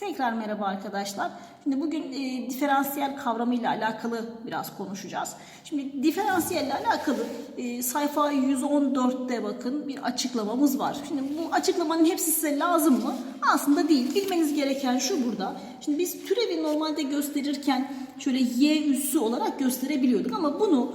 Tekrar merhaba arkadaşlar. Şimdi bugün e, diferansiyel kavramıyla alakalı biraz konuşacağız. Şimdi diferansiyelle alakalı e, sayfa 114'te bakın bir açıklamamız var. Şimdi bu açıklamanın hepsi size lazım mı? Aslında değil. Bilmeniz gereken şu burada. Şimdi biz türevi normalde gösterirken şöyle y üssü olarak gösterebiliyorduk ama bunu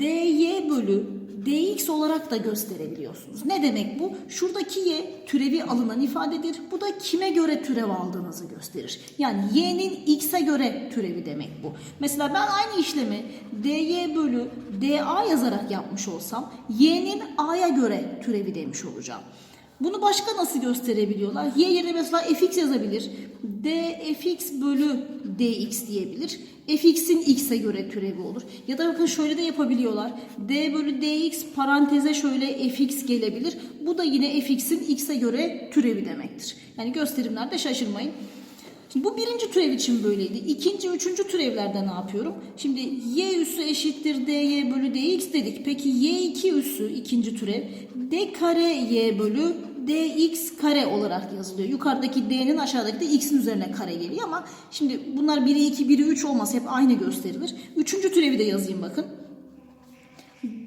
dy bölü dx olarak da gösterebiliyorsunuz. Ne demek bu? Şuradaki y türevi alınan ifadedir. Bu da kime göre türev aldığınızı gösterir. Yani y'nin x'e göre türevi demek bu. Mesela ben aynı işlemi dy bölü da yazarak yapmış olsam y'nin a'ya göre türevi demiş olacağım. Bunu başka nasıl gösterebiliyorlar? Y yerine mesela fx yazabilir. dfx bölü dx diyebilir. fx'in x'e göre türevi olur. Ya da bakın şöyle de yapabiliyorlar. d bölü dx paranteze şöyle fx gelebilir. Bu da yine fx'in x'e göre türevi demektir. Yani gösterimlerde şaşırmayın. Şimdi bu birinci türev için böyleydi. İkinci, üçüncü türevlerde ne yapıyorum? Şimdi y üssü eşittir dy bölü dx dedik. Peki y2 üssü ikinci türev d kare y bölü dx kare olarak yazılıyor. Yukarıdaki d'nin aşağıdaki de x'in üzerine kare geliyor ama şimdi bunlar biri 2, biri 3 olmaz. Hep aynı gösterilir. Üçüncü türevi de yazayım bakın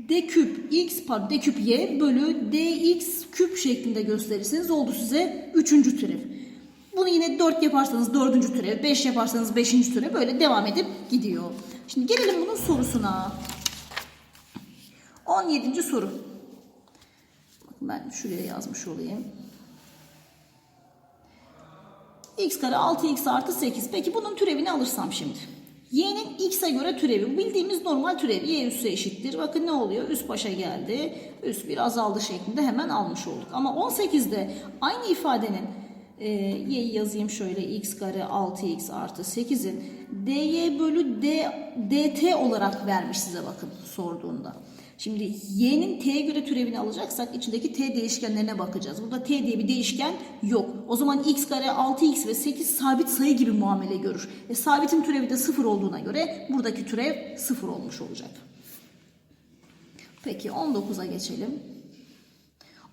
d küp x pardon d küp y bölü dx küp şeklinde gösterirseniz oldu size üçüncü türev. Bunu yine 4 yaparsanız dördüncü türev, 5 yaparsanız beşinci türev böyle devam edip gidiyor. Şimdi gelelim bunun sorusuna. 17. soru. Ben şuraya yazmış olayım. x kare 6x artı 8. Peki bunun türevini alırsam şimdi. y'nin x'e göre türevi. Bildiğimiz normal türev. y üssü eşittir. Bakın ne oluyor? Üst başa geldi. Üst bir azaldı şeklinde hemen almış olduk. Ama 18'de aynı ifadenin e, y'yi yazayım şöyle x kare 6x artı 8'in dy bölü d, dt olarak vermiş size bakın sorduğunda. Şimdi y'nin t'ye göre türevini alacaksak içindeki t değişkenlerine bakacağız. Burada t diye bir değişken yok. O zaman x kare 6x ve 8 sabit sayı gibi muamele görür. E, sabitin türevi de 0 olduğuna göre buradaki türev 0 olmuş olacak. Peki 19'a geçelim.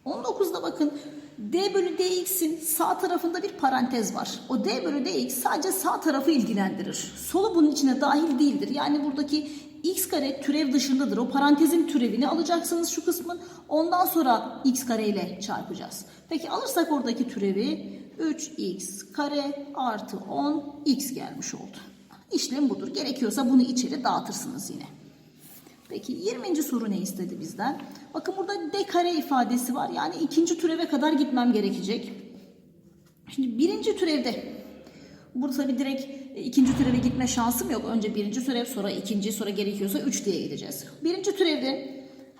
19'da bakın d bölü dx'in sağ tarafında bir parantez var. O d bölü dx sadece sağ tarafı ilgilendirir. Solu bunun içine dahil değildir. Yani buradaki x kare türev dışındadır. O parantezin türevini alacaksınız şu kısmın. Ondan sonra x kare ile çarpacağız. Peki alırsak oradaki türevi 3x kare artı 10 x gelmiş oldu. İşlem budur. Gerekiyorsa bunu içeri dağıtırsınız yine. Peki 20. soru ne istedi bizden? Bakın burada d kare ifadesi var. Yani ikinci türeve kadar gitmem gerekecek. Şimdi birinci türevde burada tabii direkt e, ikinci türeve gitme şansım yok. Önce birinci türev sonra ikinci sonra gerekiyorsa 3 diye gideceğiz. Birinci türevde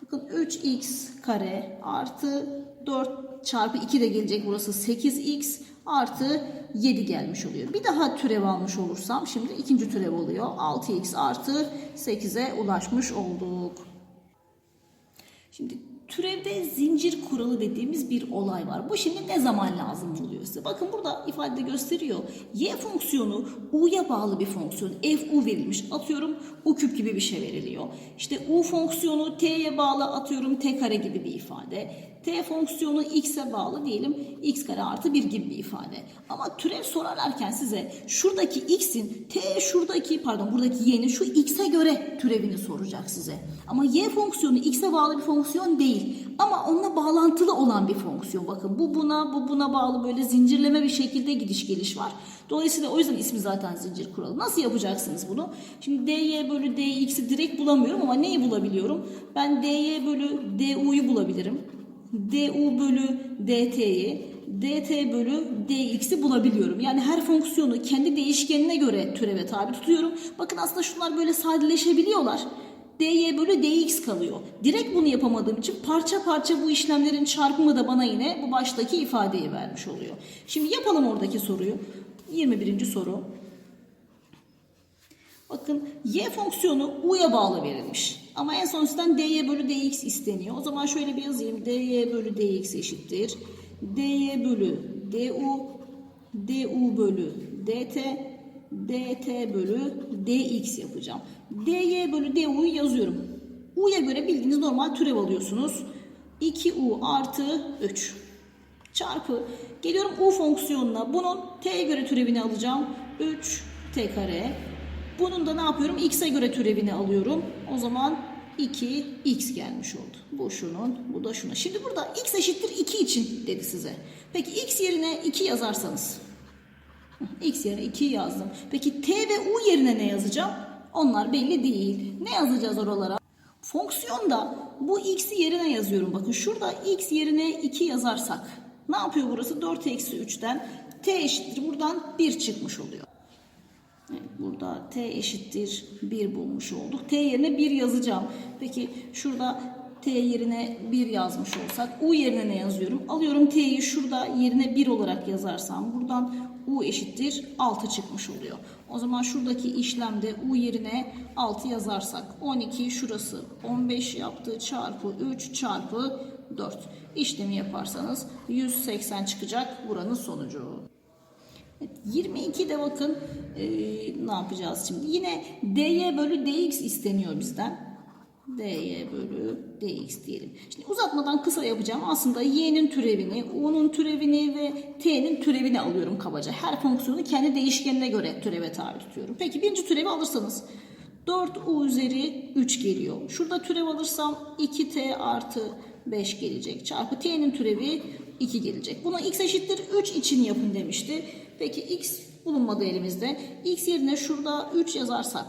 bakın 3x kare artı 4 çarpı 2 de gelecek. Burası 8x artı 7 gelmiş oluyor. Bir daha türev almış olursam şimdi ikinci türev oluyor. 6x artı 8'e ulaşmış olduk. Şimdi türevde zincir kuralı dediğimiz bir olay var. Bu şimdi ne zaman lazım oluyor size? Bakın burada ifade gösteriyor. Y fonksiyonu u'ya bağlı bir fonksiyon. f u verilmiş. Atıyorum u küp gibi bir şey veriliyor. İşte u fonksiyonu t'ye bağlı atıyorum t kare gibi bir ifade. T fonksiyonu x'e bağlı diyelim x kare artı 1 gibi bir ifade. Ama türev sorarlarken size şuradaki x'in t şuradaki pardon buradaki y'nin şu x'e göre türevini soracak size. Ama y fonksiyonu x'e bağlı bir fonksiyon değil. Ama onunla bağlantılı olan bir fonksiyon. Bakın bu buna bu buna bağlı böyle zincirleme bir şekilde gidiş geliş var. Dolayısıyla o yüzden ismi zaten zincir kuralı. Nasıl yapacaksınız bunu? Şimdi dy bölü dx'i direkt bulamıyorum ama neyi bulabiliyorum? Ben dy bölü du'yu bulabilirim du bölü dt'yi, dt bölü dx'i bulabiliyorum. Yani her fonksiyonu kendi değişkenine göre türeve tabi tutuyorum. Bakın aslında şunlar böyle sadeleşebiliyorlar. dy bölü dx kalıyor. Direkt bunu yapamadığım için parça parça bu işlemlerin çarpımı da bana yine bu baştaki ifadeyi vermiş oluyor. Şimdi yapalım oradaki soruyu. 21. soru. Bakın y fonksiyonu u'ya bağlı verilmiş. Ama en son sizden dy bölü dx isteniyor. O zaman şöyle bir yazayım. dy bölü dx eşittir. dy bölü du, du bölü dt, dt bölü dx yapacağım. dy bölü du'yu yazıyorum. u'ya göre bildiğiniz normal türev alıyorsunuz. 2u artı 3. çarpı geliyorum u fonksiyonuna bunun t'ye göre türevini alacağım 3 t kare bunun da ne yapıyorum? X'e göre türevini alıyorum. O zaman 2 x gelmiş oldu. Bu şunun bu da şuna. Şimdi burada x eşittir 2 için dedi size. Peki x yerine 2 yazarsanız? X yerine 2 yazdım. Peki t ve u yerine ne yazacağım? Onlar belli değil. Ne yazacağız oralara? Fonksiyonda bu x'i yerine yazıyorum. Bakın şurada x yerine 2 yazarsak ne yapıyor burası? 4 eksi 3'ten t eşittir. Buradan 1 çıkmış oluyor. Burada t eşittir 1 bulmuş olduk. t yerine 1 yazacağım. Peki şurada t yerine 1 yazmış olsak u yerine ne yazıyorum? Alıyorum t'yi şurada yerine 1 olarak yazarsam buradan u eşittir 6 çıkmış oluyor. O zaman şuradaki işlemde u yerine 6 yazarsak 12 şurası 15 yaptı çarpı 3 çarpı 4 işlemi yaparsanız 180 çıkacak buranın sonucu. Evet, 22'de bakın e, ne yapacağız şimdi? Yine dy bölü dx isteniyor bizden. dy bölü dx diyelim. Şimdi uzatmadan kısa yapacağım. Aslında y'nin türevini, u'nun türevini ve t'nin türevini alıyorum kabaca. Her fonksiyonu kendi değişkenine göre türeve tabi tutuyorum. Peki birinci türevi alırsanız 4u üzeri 3 geliyor. Şurada türev alırsam 2t artı 5 gelecek. Çarpı t'nin türevi 2 gelecek. Buna x eşittir 3 için yapın demişti. Peki x bulunmadı elimizde. x yerine şurada 3 yazarsak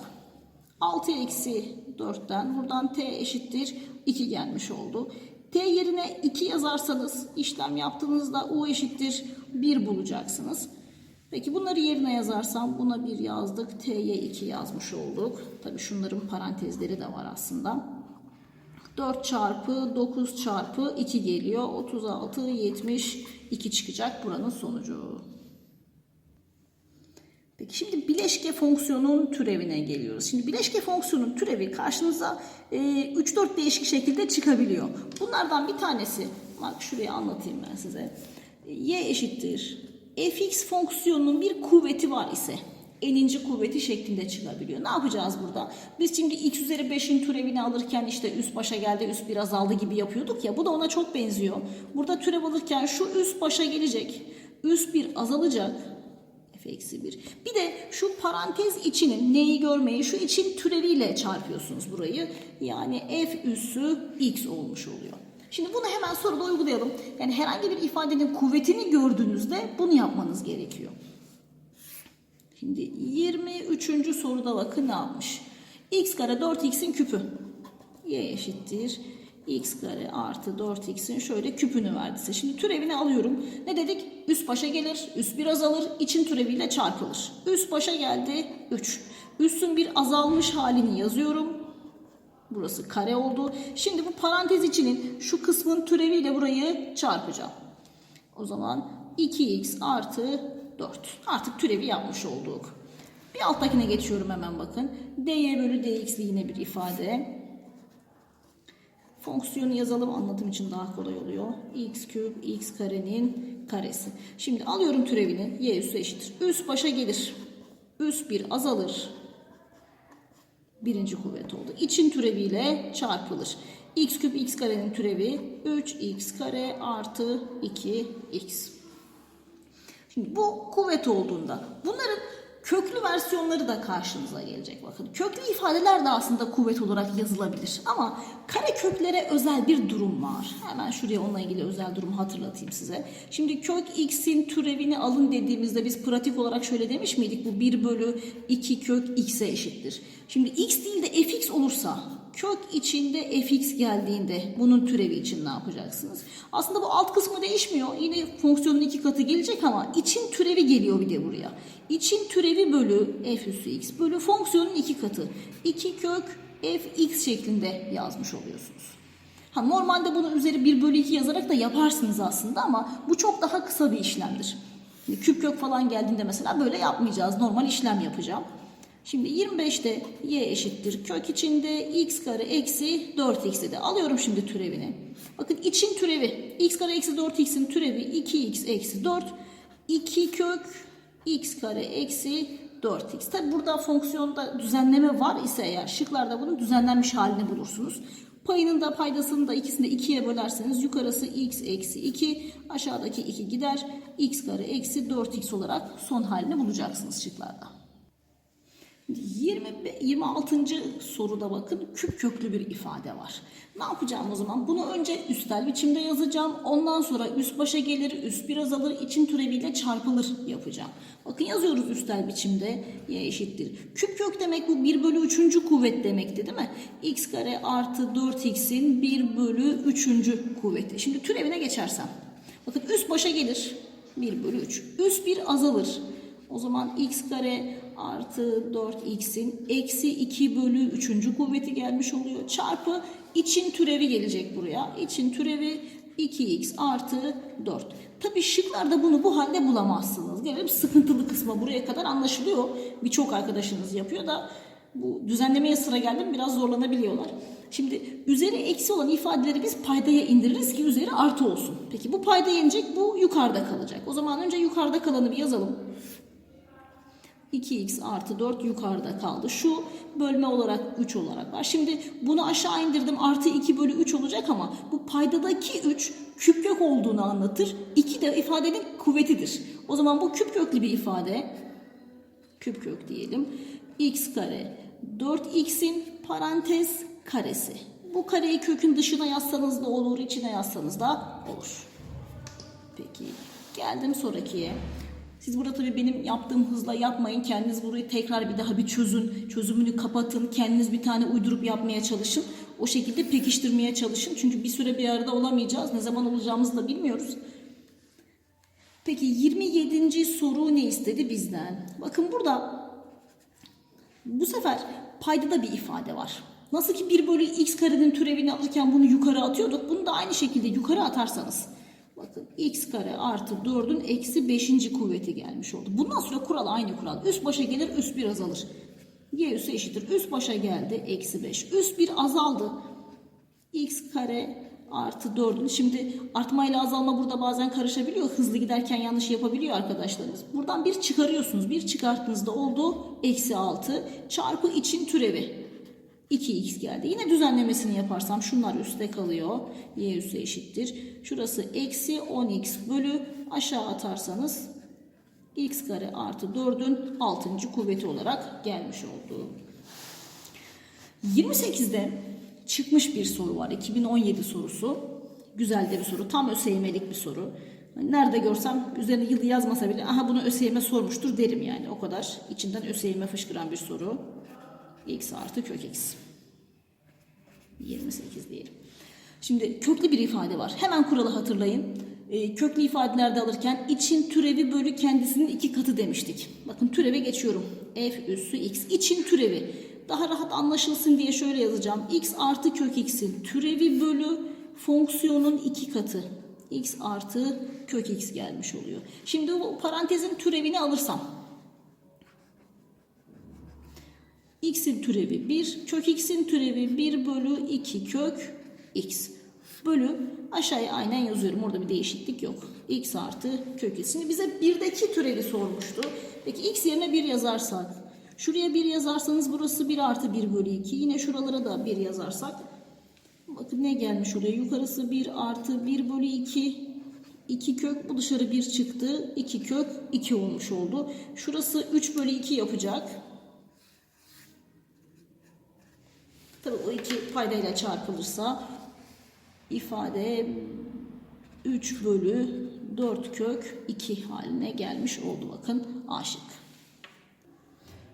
6 eksi 4'ten buradan t eşittir 2 gelmiş oldu. t yerine 2 yazarsanız işlem yaptığınızda u eşittir 1 bulacaksınız. Peki bunları yerine yazarsam buna 1 yazdık. t'ye 2 yazmış olduk. Tabi şunların parantezleri de var aslında. 4 çarpı 9 çarpı 2 geliyor. 36, 72 çıkacak buranın sonucu. Peki şimdi bileşke fonksiyonun türevine geliyoruz. Şimdi bileşke fonksiyonun türevi karşınıza e, 3-4 değişik şekilde çıkabiliyor. Bunlardan bir tanesi, bak şuraya anlatayım ben size. Y eşittir. fx fonksiyonunun bir kuvveti var ise eninci kuvveti şeklinde çıkabiliyor. Ne yapacağız burada? Biz şimdi x üzeri 5'in türevini alırken işte üst başa geldi, üst bir azaldı gibi yapıyorduk ya. Bu da ona çok benziyor. Burada türev alırken şu üst başa gelecek. Üst bir azalacak eksi 1. Bir de şu parantez içinin neyi görmeyi şu için türeviyle çarpıyorsunuz burayı. Yani f üssü x olmuş oluyor. Şimdi bunu hemen soruda uygulayalım. Yani herhangi bir ifadenin kuvvetini gördüğünüzde bunu yapmanız gerekiyor. Şimdi 23. soruda bakın ne yapmış. x kare 4x'in küpü. y eşittir x kare artı 4x'in şöyle küpünü verdi size. Şimdi türevini alıyorum. Ne dedik? Üst başa gelir, üst bir azalır, için türeviyle çarpılır. Üst başa geldi 3. Üstün bir azalmış halini yazıyorum. Burası kare oldu. Şimdi bu parantez içinin şu kısmın türeviyle burayı çarpacağım. O zaman 2x artı 4. Artık türevi yapmış olduk. Bir alttakine geçiyorum hemen bakın. dy bölü dx'li yine bir ifade. Fonksiyonu yazalım anlatım için daha kolay oluyor. x küp x karenin karesi. Şimdi alıyorum türevini. y üssü eşittir. Üst başa gelir. Üst bir azalır. Birinci kuvvet oldu. İçin türeviyle çarpılır. x küp x karenin türevi 3x kare artı 2x. Şimdi bu kuvvet olduğunda bunların köklü versiyonları da karşınıza gelecek bakın. Köklü ifadeler de aslında kuvvet olarak yazılabilir ama kare köklere özel bir durum var. Hemen şuraya onunla ilgili özel durumu hatırlatayım size. Şimdi kök x'in türevini alın dediğimizde biz pratik olarak şöyle demiş miydik? Bu 1 bölü 2 kök x'e eşittir. Şimdi x değil de fx olursa kök içinde fx geldiğinde bunun türevi için ne yapacaksınız? Aslında bu alt kısmı değişmiyor. Yine fonksiyonun iki katı gelecek ama için türevi geliyor bir de buraya. İçin türevi bölü f üssü x bölü fonksiyonun iki katı. 2 kök fx şeklinde yazmış oluyorsunuz. Ha, normalde bunu üzeri 1 bölü 2 yazarak da yaparsınız aslında ama bu çok daha kısa bir işlemdir. Küp kök falan geldiğinde mesela böyle yapmayacağız. Normal işlem yapacağım. Şimdi 25'te y eşittir kök içinde x kare eksi 4x'i de alıyorum şimdi türevini. Bakın için türevi x kare eksi 4x'in türevi 2x eksi 4 2 kök x kare eksi 4x. Tabi burada fonksiyonda düzenleme var ise eğer şıklarda bunun düzenlenmiş halini bulursunuz. Payının da paydasını da ikisini de 2'ye bölerseniz yukarısı x eksi 2 aşağıdaki 2 gider. x kare eksi 4x olarak son halini bulacaksınız şıklarda. 20, 26. soruda bakın küp köklü bir ifade var. Ne yapacağım o zaman? Bunu önce üstel biçimde yazacağım. Ondan sonra üst başa gelir, üst bir azalır, için türeviyle çarpılır yapacağım. Bakın yazıyoruz üstel biçimde y eşittir. Küp kök demek bu 1 bölü 3. kuvvet demekti değil mi? x kare artı 4x'in 1 bölü 3. kuvveti. Şimdi türevine geçersem. Bakın üst başa gelir. 1 bölü 3. Üst bir azalır. O zaman x kare artı 4x'in eksi 2 bölü 3. kuvveti gelmiş oluyor. Çarpı için türevi gelecek buraya. İçin türevi 2x artı 4. Tabi şıklarda bunu bu halde bulamazsınız. Gelelim sıkıntılı kısma buraya kadar anlaşılıyor. Birçok arkadaşınız yapıyor da bu düzenlemeye sıra geldi mi biraz zorlanabiliyorlar. Şimdi üzeri eksi olan ifadeleri biz paydaya indiririz ki üzeri artı olsun. Peki bu payda inecek bu yukarıda kalacak. O zaman önce yukarıda kalanı bir yazalım. 2x artı 4 yukarıda kaldı. Şu bölme olarak 3 olarak var. Şimdi bunu aşağı indirdim artı 2 bölü 3 olacak ama bu paydadaki 3 küp kök olduğunu anlatır. 2 de ifadenin kuvvetidir. O zaman bu küp köklü bir ifade. Küp kök diyelim. x kare 4x'in parantez karesi. Bu kareyi kökün dışına yazsanız da olur, içine yazsanız da olur. Peki geldim sonrakiye. Siz burada tabii benim yaptığım hızla yapmayın. Kendiniz burayı tekrar bir daha bir çözün. Çözümünü kapatın. Kendiniz bir tane uydurup yapmaya çalışın. O şekilde pekiştirmeye çalışın. Çünkü bir süre bir arada olamayacağız. Ne zaman olacağımızı da bilmiyoruz. Peki 27. soru ne istedi bizden? Bakın burada bu sefer paydada bir ifade var. Nasıl ki 1 bölü x karenin türevini alırken bunu yukarı atıyorduk. Bunu da aynı şekilde yukarı atarsanız. Bakın x kare artı 4'ün eksi 5. kuvveti gelmiş oldu. Bundan sonra kural aynı kural. Üst başa gelir üst bir azalır. Y üssü eşittir. Üst başa geldi eksi 5. Üst bir azaldı. x kare artı 4'ün. Şimdi artma ile azalma burada bazen karışabiliyor. Hızlı giderken yanlış yapabiliyor arkadaşlarımız. Buradan bir çıkarıyorsunuz. Bir çıkarttığınızda oldu. Eksi 6 çarpı için türevi. 2x geldi. Yine düzenlemesini yaparsam şunlar üstte kalıyor. Y üssü eşittir. Şurası eksi 10x bölü aşağı atarsanız x kare artı 4'ün 6. kuvveti olarak gelmiş oldu. 28'de çıkmış bir soru var. 2017 sorusu. Güzel de bir soru. Tam ÖSYM'lik bir soru. Nerede görsem üzerine yılı yazmasa bile aha bunu ÖSYM sormuştur derim yani. O kadar içinden ÖSYM fışkıran bir soru. X artı kök x. 28 diyelim. Şimdi köklü bir ifade var. Hemen kuralı hatırlayın. Ee, köklü ifadelerde alırken için türevi bölü kendisinin iki katı demiştik. Bakın türeve geçiyorum. f üssü x. için türevi. Daha rahat anlaşılsın diye şöyle yazacağım. x artı kök x'in türevi bölü fonksiyonun iki katı. x artı kök x gelmiş oluyor. Şimdi bu parantezin türevini alırsam x'in türevi 1, kök x'in türevi 1 bölü 2 kök x bölü aşağıya aynen yazıyorum. Orada bir değişiklik yok. x artı kök x. Şimdi bize birdeki türevi sormuştu. Peki x yerine 1 yazarsak, şuraya 1 yazarsanız burası 1 artı 1 bölü 2. Yine şuralara da 1 yazarsak, bakın ne gelmiş oraya? Yukarısı 1 artı 1 bölü 2. 2 kök bu dışarı 1 çıktı. 2 kök 2 olmuş oldu. Şurası 3 bölü 2 yapacak. Tabii o iki paydayla çarpılırsa ifade 3 bölü 4 kök 2 haline gelmiş oldu bakın aşık.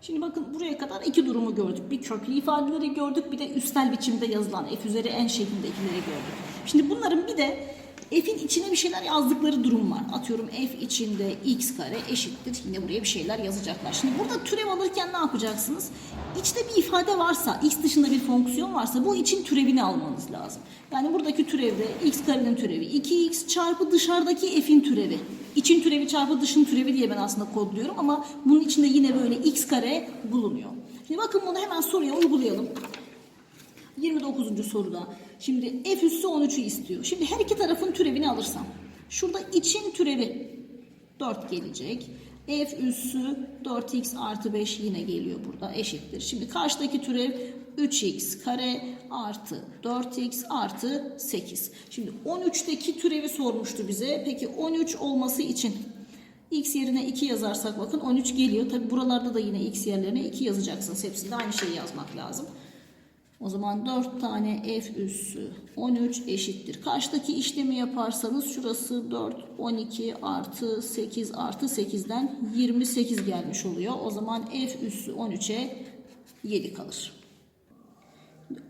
Şimdi bakın buraya kadar iki durumu gördük. Bir köklü ifadeleri gördük bir de üstel biçimde yazılan f üzeri n şeklindekileri gördük. Şimdi bunların bir de f'in içine bir şeyler yazdıkları durum var. Atıyorum f içinde x kare eşittir. Yine buraya bir şeyler yazacaklar. Şimdi burada türev alırken ne yapacaksınız? İçte bir ifade varsa, x dışında bir fonksiyon varsa bu için türevini almanız lazım. Yani buradaki türevde x karenin türevi 2x çarpı dışarıdaki f'in türevi. İçin türevi çarpı dışın türevi diye ben aslında kodluyorum ama bunun içinde yine böyle x kare bulunuyor. Şimdi bakın bunu hemen soruya uygulayalım. 29. soruda. Şimdi f üssü 13'ü istiyor. Şimdi her iki tarafın türevini alırsam. Şurada için türevi 4 gelecek. f üssü 4x artı 5 yine geliyor burada eşittir. Şimdi karşıdaki türev 3x kare artı 4x artı 8. Şimdi 13'teki türevi sormuştu bize. Peki 13 olması için x yerine 2 yazarsak bakın 13 geliyor. Tabi buralarda da yine x yerlerine 2 yazacaksınız. Hepsinde aynı şeyi yazmak lazım. O zaman 4 tane f üssü 13 eşittir. Karşıdaki işlemi yaparsanız şurası 4, 12 artı 8 artı 8'den 28 gelmiş oluyor. O zaman f üssü 13'e 7 kalır.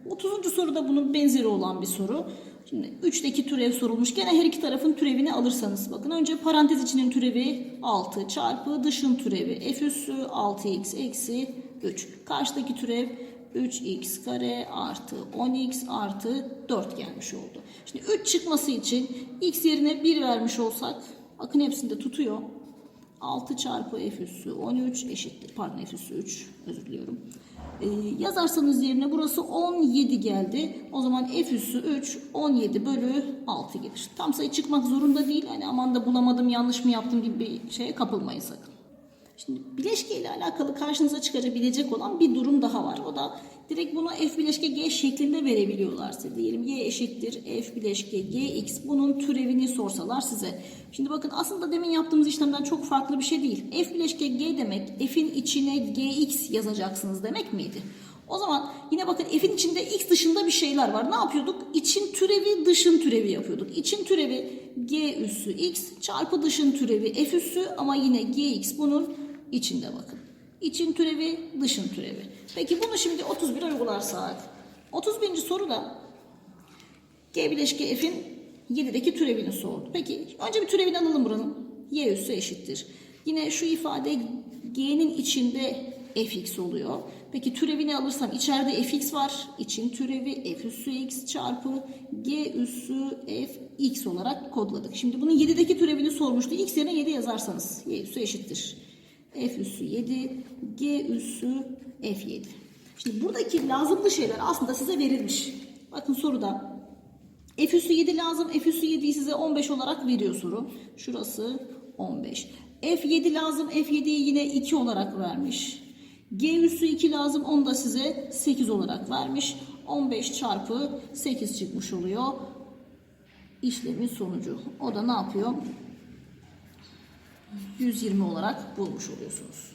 30. soruda bunun benzeri olan bir soru. Şimdi 3'teki türev sorulmuş. Gene her iki tarafın türevini alırsanız bakın önce parantez içinin türevi 6 çarpı dışın türevi f üssü 6x eksi 3. Karşıdaki türev 3x kare artı 10x artı 4 gelmiş oldu. Şimdi 3 çıkması için x yerine 1 vermiş olsak bakın hepsinde tutuyor. 6 çarpı f üssü 13 eşittir. Pardon f üssü 3 özür diliyorum. Ee, yazarsanız yerine burası 17 geldi. O zaman f üssü 3 17 bölü 6 gelir. Tam sayı çıkmak zorunda değil. Hani aman da bulamadım yanlış mı yaptım gibi bir şeye kapılmayın sakın. Şimdi bileşke ile alakalı karşınıza çıkarabilecek olan bir durum daha var. O da direkt bunu f bileşke g şeklinde verebiliyorlar size. Diyelim y eşittir f bileşke gx. Bunun türevini sorsalar size. Şimdi bakın aslında demin yaptığımız işlemden çok farklı bir şey değil. f bileşke g demek f'in içine gx yazacaksınız demek miydi? O zaman yine bakın f'in içinde x dışında bir şeyler var. Ne yapıyorduk? İçin türevi dışın türevi yapıyorduk. İçin türevi g üssü x çarpı dışın türevi f üssü ama yine gx bunun içinde bakın. İçin türevi dışın türevi. Peki bunu şimdi 31 uygularsak. 31. soruda g bileşke f'in 7'deki türevini sordu. Peki önce bir türevini alalım buranın. y üssü eşittir. Yine şu ifade g'nin içinde fx oluyor. Peki türevini alırsam içeride fx var. İçin türevi f üssü x çarpı g üssü fx olarak kodladık. Şimdi bunun 7'deki türevini sormuştu. x yerine 7 yazarsanız y üssü eşittir. F üssü 7, g üssü f7. Şimdi buradaki lazımlı şeyler aslında size verilmiş. Bakın soruda f üssü 7 lazım. F üssü 7'yi size 15 olarak veriyor soru. Şurası 15. F7 lazım. F7'yi yine 2 olarak vermiş. G üssü 2 lazım. Onu da size 8 olarak vermiş. 15 çarpı 8 çıkmış oluyor. İşlemin sonucu. O da ne yapıyor? 120 olarak bulmuş oluyorsunuz.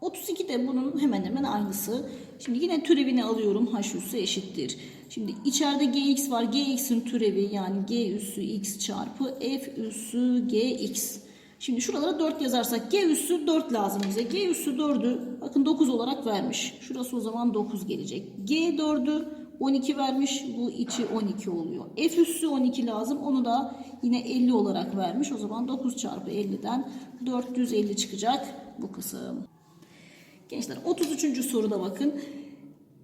32 de bunun hemen hemen aynısı. Şimdi yine türevini alıyorum. H üssü eşittir. Şimdi içeride gx var. gx'in türevi yani g üssü x çarpı f üssü gx. Şimdi şuralara 4 yazarsak g üssü 4 lazım bize. G üssü 4'ü bakın 9 olarak vermiş. Şurası o zaman 9 gelecek. G 4'ü 12 vermiş. Bu içi 12 oluyor. F üssü 12 lazım. Onu da yine 50 olarak vermiş. O zaman 9 çarpı 50'den 450 çıkacak bu kısım. Gençler 33. soruda bakın.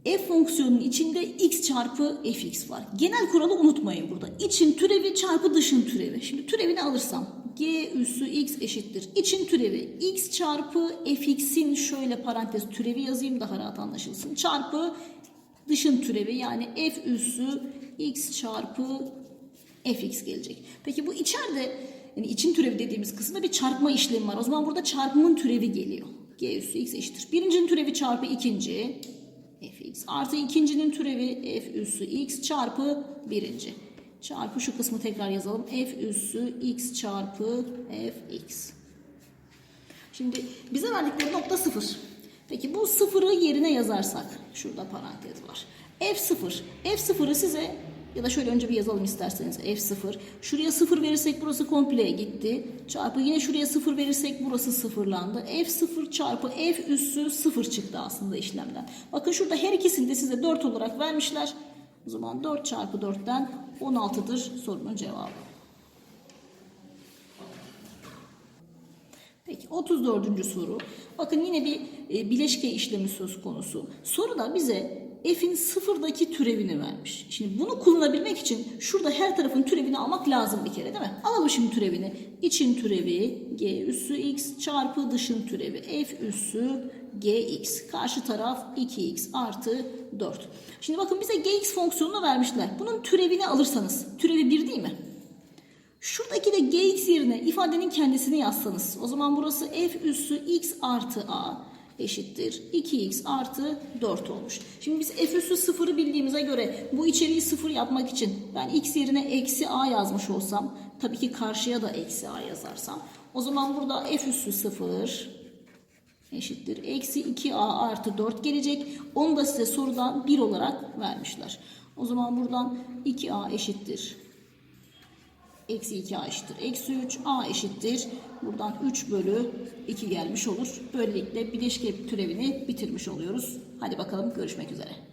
F fonksiyonunun içinde x çarpı fx var. Genel kuralı unutmayın burada. İçin türevi çarpı dışın türevi. Şimdi türevini alırsam g üssü x eşittir. İçin türevi x çarpı fx'in şöyle parantez türevi yazayım daha rahat anlaşılsın. Çarpı dışın türevi yani f üssü x çarpı fx gelecek. Peki bu içeride yani için türevi dediğimiz kısımda bir çarpma işlemi var. O zaman burada çarpımın türevi geliyor. g üssü x eşittir. Birincinin türevi çarpı ikinci fx artı ikincinin türevi f üssü x çarpı birinci. Çarpı şu kısmı tekrar yazalım. f üssü x çarpı fx. Şimdi bize verdikleri nokta sıfır. Peki bu sıfırı yerine yazarsak şurada parantez var. f0. f0'ı size ya da şöyle önce bir yazalım isterseniz f0. Şuraya 0 verirsek burası kompleye gitti. Çarpı yine şuraya 0 verirsek burası sıfırlandı. f0 çarpı f üssü 0 çıktı aslında işlemden. Bakın şurada her ikisini de size 4 olarak vermişler. O zaman 4 çarpı 4'ten 16'dır sorunun cevabı. Peki 34. soru. Bakın yine bir e, bileşke işlemi söz konusu. Soruda bize f'in sıfırdaki türevini vermiş. Şimdi bunu kullanabilmek için şurada her tarafın türevini almak lazım bir kere değil mi? Alalım şimdi türevini. İçin türevi g üssü x çarpı dışın türevi f üssü gx. Karşı taraf 2x artı 4. Şimdi bakın bize gx fonksiyonunu vermişler. Bunun türevini alırsanız. Türevi 1 değil mi? Şuradaki de gx yerine ifadenin kendisini yazsanız o zaman burası f üssü x artı a eşittir 2x artı 4 olmuş. Şimdi biz f üssü sıfırı bildiğimize göre bu içeriği sıfır yapmak için ben x yerine eksi a yazmış olsam tabii ki karşıya da eksi a yazarsam o zaman burada f üssü sıfır eşittir. Eksi 2a artı 4 gelecek. Onu da size sorudan 1 olarak vermişler. O zaman buradan 2a eşittir. Eksi 2a eşittir. Eksi 3 a eşittir. Buradan 3 bölü 2 gelmiş olur. Böylelikle bileşke türevini bitirmiş oluyoruz. Hadi bakalım görüşmek üzere.